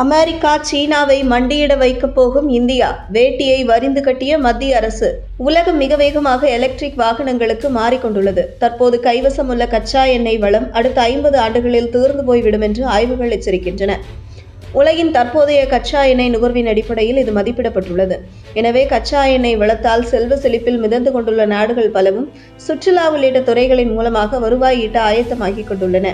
America சீனாவை மண்டியிட வைக்கப் போகும் இந்தியா வேட்டியை வரிந்து கட்டிய மத்திய அரசு உலகம் மிக வேகமாக எலக்ட்ரிக் வாகனங்களுக்கு மாறிக்கொண்டுள்ளது. தற்போது கைவசம் உள்ள கச்சா எண்ணெய் வளம் அடுத்த ஐம்பது ஆண்டுகளில் தீர்ந்து போய்விடும் என்று ஆய்வுகள் எச்சரிக்கின்றன. உலகின் தற்போதைய கச்சா எண்ணெய் நுகர்வின் அடிப்படையில் இது மதிப்பிடப்பட்டுள்ளது. எனவே கச்சா எண்ணெய் வளத்தால் செல்வ செழிப்பில் மிதந்து கொண்டுள்ள நாடுகள் பலவும் சுற்றுலா உள்ளிட்ட துறைகளின் மூலமாக வருவாய் ஈட்ட ஆயத்தமாகிக் கொண்டுள்ளன.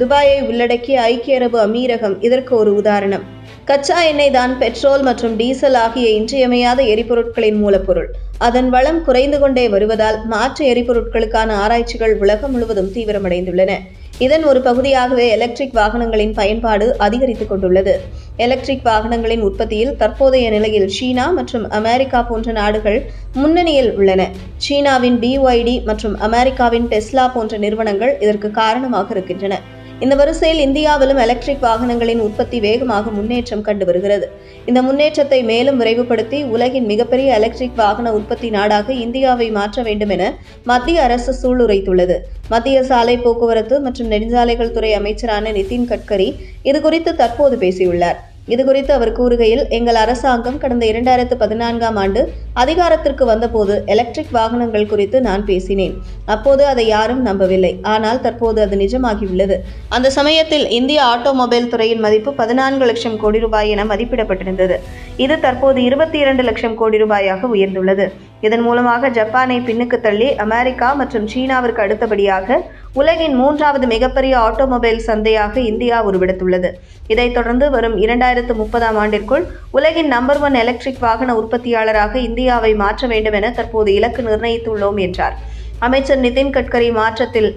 துபாயை உள்ளடக்கிய ஐக்கிய அரபு அமீரகம் இதற்கு ஒரு உதாரணம். கச்சா எண்ணெய் தான் பெட்ரோல் மற்றும் டீசல் ஆகிய இன்றியமையாத எரிபொருட்களின் மூலப்பொருள். அதன் வளம் குறைந்து கொண்டே வருவதால் மாற்று எரிபொருட்களுக்கான ஆராய்ச்சிகள் உலகம் முழுவதும் தீவிரமடைந்துள்ளன. இதன் ஒரு பகுதியாகவே எலக்ட்ரிக் வாகனங்களின் பயன்பாடு அதிகரித்துக் கொண்டுள்ளது. எலக்ட்ரிக் வாகனங்களின் உற்பத்தியில் தற்போதைய நிலையில் சீனா மற்றும் அமெரிக்கா போன்ற நாடுகள் முன்னணியில் உள்ளன. சீனாவின் பிஒய்டி மற்றும் அமெரிக்காவின் டெஸ்லா போன்ற நிறுவனங்கள் இதற்கு காரணமாக இருக்கின்றன. இந்த வரிசையில் இந்தியாவிலும் எலக்ட்ரிக் வாகனங்களின் உற்பத்தி வேகமாக முன்னேற்றம் கண்டு வருகிறது. இந்த முன்னேற்றத்தை மேலும் விரைவுபடுத்தி உலகின் மிகப்பெரிய எலக்ட்ரிக் வாகன உற்பத்தி நாடாக இந்தியாவை மாற்ற வேண்டும் என மத்திய அரசு சூளுரைத்துள்ளது. மத்திய சாலை போக்குவரத்து மற்றும் நெடுஞ்சாலைகள் துறை அமைச்சரான நிதின் கட்கரி இது குறித்து தற்போது பேசியுள்ளார். இதுகுறித்து அவர் கூறுகையில் எங்கள் அரசாங்கம் கடந்த இரண்டாயிரத்து பதினான்காம் ஆண்டு அதிகாரத்திற்கு வந்தபோது எலக்ட்ரிக் வாகனங்கள் குறித்து நான் பேசினேன். அப்போது அதை யாரும் நம்பவில்லை. ஆனால் தற்போது அது நிஜமாகியுள்ளது. அந்த சமயத்தில் இந்திய ஆட்டோமொபைல் துறையின் மதிப்பு பதினான்கு லட்சம் கோடி ரூபாய் என மதிப்பிடப்பட்டிருந்தது. இது தற்போது இருபத்தி இரண்டு லட்சம் கோடி ரூபாயாக உயர்ந்துள்ளது. இதன் மூலமாக ஜப்பானை பின்னுக்கு தள்ளி அமெரிக்கா மற்றும் சீனாவிற்கு அடுத்தபடியாக உலகின் மூன்றாவது மிகப்பெரிய ஆட்டோமொபைல் சந்தையாக இந்தியா உருவெடுத்துள்ளது. இதைத் தொடர்ந்து வரும் இரண்டாயிரத்து முப்பதாம் ஆண்டிற்குள் உலகின் நம்பர் ஒன் எலக்ட்ரிக் வாகன உற்பத்தியாளராக இந்தியாவை மாற்ற வேண்டும் என தற்போது இலக்கு நிர்ணயித்துள்ளோம் என்றார். அமைச்சர் நிதின் கட்கரி மாற்றத்தில்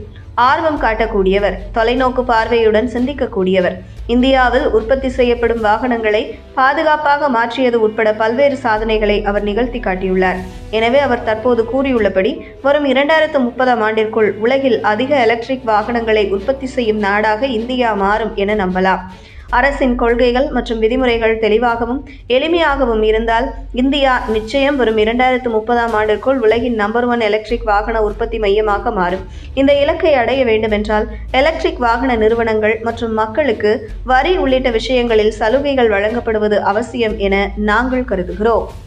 ஆர்வம் காட்டக்கூடியவர் தொலைநோக்கு பார்வையுடன் சிந்திக்கக்கூடியவர். இந்தியாவில் உற்பத்தி செய்யப்படும் வாகனங்களை பாதுகாப்பாக மாற்றியது உட்பட பல்வேறு சாதனைகளை அவர் நிகழ்த்தி காட்டியுள்ளார். எனவே அவர் தற்போது கூறியுள்ளபடி வரும் இரண்டாயிரத்து முப்பதாம் ஆண்டிற்குள் உலகில் அதிக எலக்ட்ரிக் வாகனங்களை உற்பத்தி செய்யும் நாடாக இந்தியா மாறும் என நம்பலாம். அரசின் கொள்கைகள் மற்றும் விதிமுறைகள் தெளிவாகவும் எளிமையாகவும் இருந்தால் இந்தியா நிச்சயம் வரும் இரண்டாயிரத்து முப்பதாம் ஆண்டிற்குள் உலகின் நம்பர் ஒன் எலக்ட்ரிக் வாகன உற்பத்தி மையமாக மாறும். இந்த இலக்கை அடைய வேண்டுமென்றால் எலக்ட்ரிக் வாகன நிறுவனங்கள் மற்றும் மக்களுக்கு வரி உள்ளிட்ட விஷயங்களில் சலுகைகள் வழங்கப்படுவது அவசியம் என நாங்கள் கருதுகிறோம்.